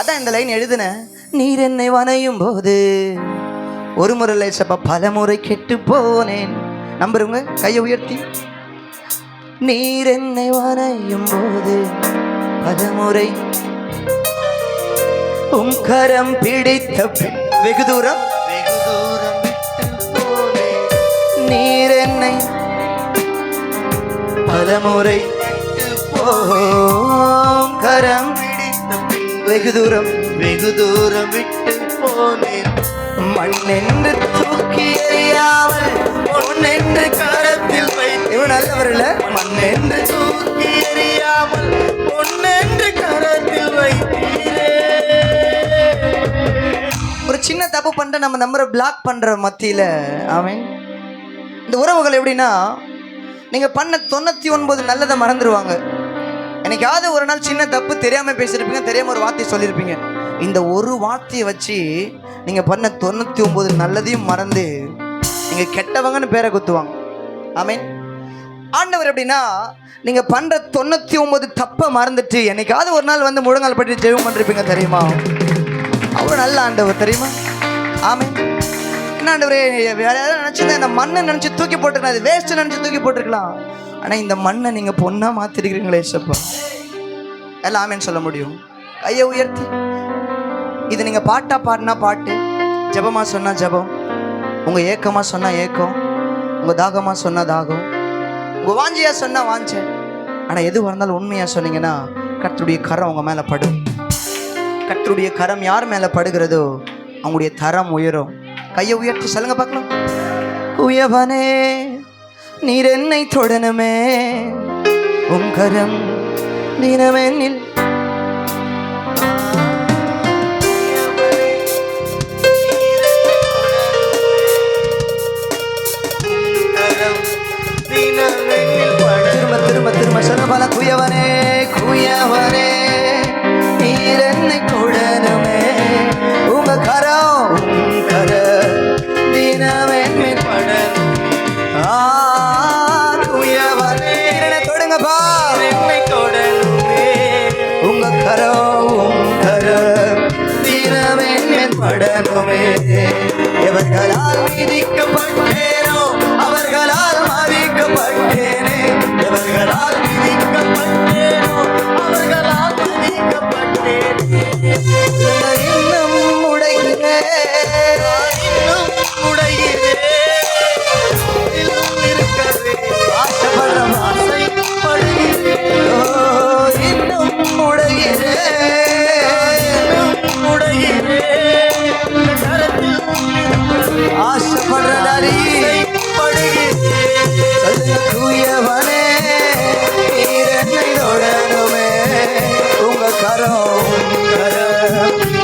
அதான் இந்த லைன் எழுதுன. நீர் என்னை வனையும் போது ஒரு முறை லேசப்பா பல முறை கெட்டு போனேன். நம்புறவங்க கையை உயர்த்தி. நீர் என்னை வரையும் போது பல முறை உம் கரம் பிடித்த பின் வெகு தூரம். வெகு தூரம் நீர் என்னை பலமுறை கரம் பிடித்த பின் வெகு தூரம் வெகு தூரம் விட்டு போனேன். மண்ணென்று தூக்கி எறியாமல் பொன்னென்று கரத்தில் வைத்து இவன் நல்லவர் மண்ணென்று தூக்கி எறியாமல் பொன்னென்று கரத்தில் வைத்தீரே. ஒரு சின்ன தப்பு பண்ணிட்டு நம்ம நம்பரை பிளாக் பண்ற மத்தியில. அவன் இந்த உறவுகள் எப்படின்னா நீங்க பண்ண தொண்ணூத்தி ஒன்பது நல்லதை மறந்துடுவாங்க என்னைக்காவது ஒரு நாள் சின்ன தப்பு தெரியாமல் பேசியிருப்பீங்க தெரியாம ஒரு வார்த்தை சொல்லியிருப்பீங்க. இந்த ஒரு வார்த்தையை வச்சு நீங்கள் பண்ண தொண்ணூற்றி ஒம்பது நல்லதையும் மறந்து நீங்கள் கெட்டவங்கன்னு பேரை குத்துவாங்க. ஆமீன். ஆண்டவர் எப்படின்னா நீங்கள் பண்ணுற தொண்ணூற்றி ஒம்பது தப்பை மறந்துட்டு என்னைக்காவது ஒரு நாள் வந்து முழங்கால் பற்றி ஜெயம் பண்ணிருப்பீங்க தெரியுமா? அவ்வளோ நல்ல ஆண்டவர் தெரியுமா? ஆமீன். என்ன ஆண்டவர் வேற யாராவது நினச்சிருந்தா இந்த மண்ணை நினச்சி தூக்கி போட்டுருக்கலாம் அது வேஸ்ட்டு நினச்சி தூக்கி போட்டிருக்கலாம். ஆனால் இந்த மண்ணை நீங்கள் பொண்ணாக மாற்றிருக்கிறீங்களே ஏசப்பா எல்லாம் சொல்ல முடியும். கையை உயர்த்தி. இது நீங்கள் பாட்டாக பாடினா பாட்டு. ஜெபமாக சொன்னால் ஜெபம். உங்கள் ஏக்கமாக சொன்னால் ஏக்கம். உங்கள் தாகமாக சொன்னால் தாகம். உங்கள் வாஞ்சியாக சொன்னால் வாஞ்ச. ஆனால் எது இருந்தாலும் உண்மையாக சொன்னீங்கன்னா கத்தருடைய கரம் உங்கள் மேலே படும். கத்தருடைய கரம் யார் மேலே படுகிறதோ அவங்களுடைய தரம் உயரும். கையை உயர்த்தி சொல்லுங்க பார்க்கலாம். உயவனே நீர் என்னை தொடணுமே. உங்கரம் தினமெனில் இன்னும் உடைகிறேன் இருக்கவே ஆசைப்படுறோம் ஆசைப்படுகிறேன் இன்னும் உடைகிறேன் இன்னும் ஆசைப்படுறதாரி தூயவனே என்னை தொடருமே உங்க கரம் கரம்